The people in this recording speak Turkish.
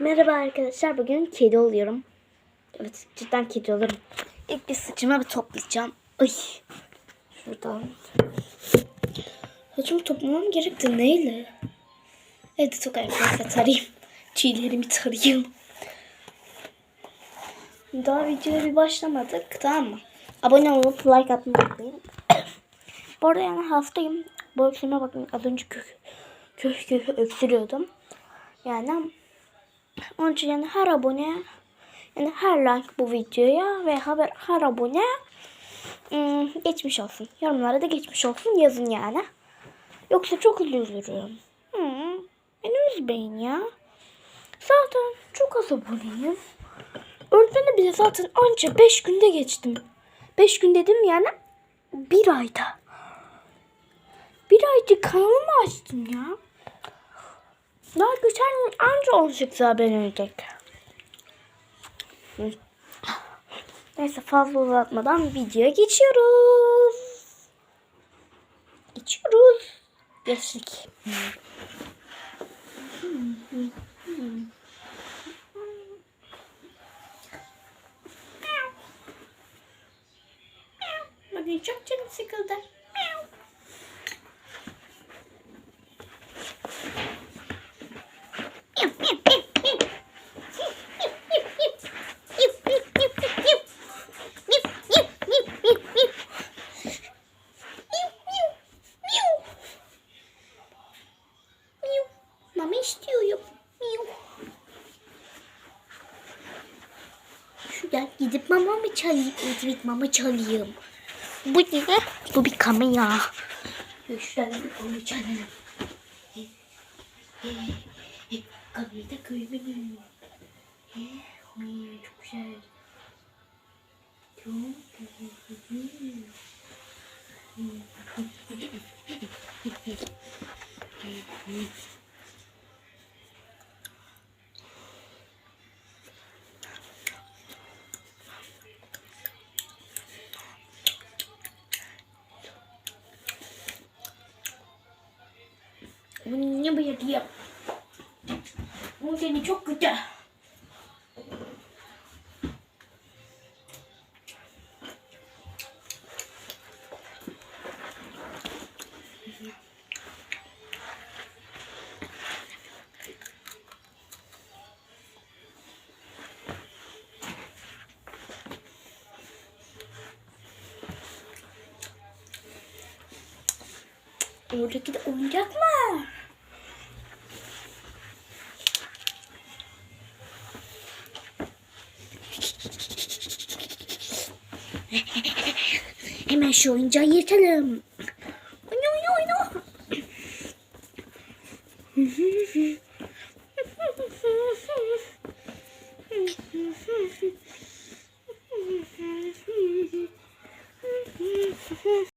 Merhaba arkadaşlar. Bugün kedi oluyorum. Evet cidden kedi olurum. İlk bir saçımı bir toplayacağım. Ay. Şuradan. Saçımı toplamam gerekti. Neyle? Evet çok arkadaşlar tarayayım. Tüylerimi tarayayım. Daha videoya bir başlamadık. Tamam mı? Abone olup like atmayı unutmayın. Bu arada yani hastayım. Bu öksürme bakın az önce kök kök kök öksürüyordum. Yani onun için yani her abone yani her like bu videoya ve haber her abone ım, geçmiş olsun. Yorumlara da geçmiş olsun yazın yani. Yoksa çok üzülürüm. Hı, beni üzmeyin ya. Zaten çok az aboneyim. Öğretmeni bile zaten anca 5 günde geçtim. 5 gün dedim yani bir ayda. Bir ayda kanalımı açtım ya. Daha geçen anca 18 abonelik. Neyse fazla uzatmadan videoya geçiyoruz. Geçiyoruz. Geçtik. Bugün çok canım sıkıldı. İstiyorum. Şuradan gidip mamamı çalayım. Evet mama çalayım. Bu ne? Bu bir kamera. Şuradan gidip onu çalalım. Kamerayı da görmedim. Çok güzel. Çok güzel. Bu ne bu yapıyor? Bu seni çok kötü. Oradaki de oyuncak mı? Hemen şu oyuncağı yırtalım. Oyna oyna oyna.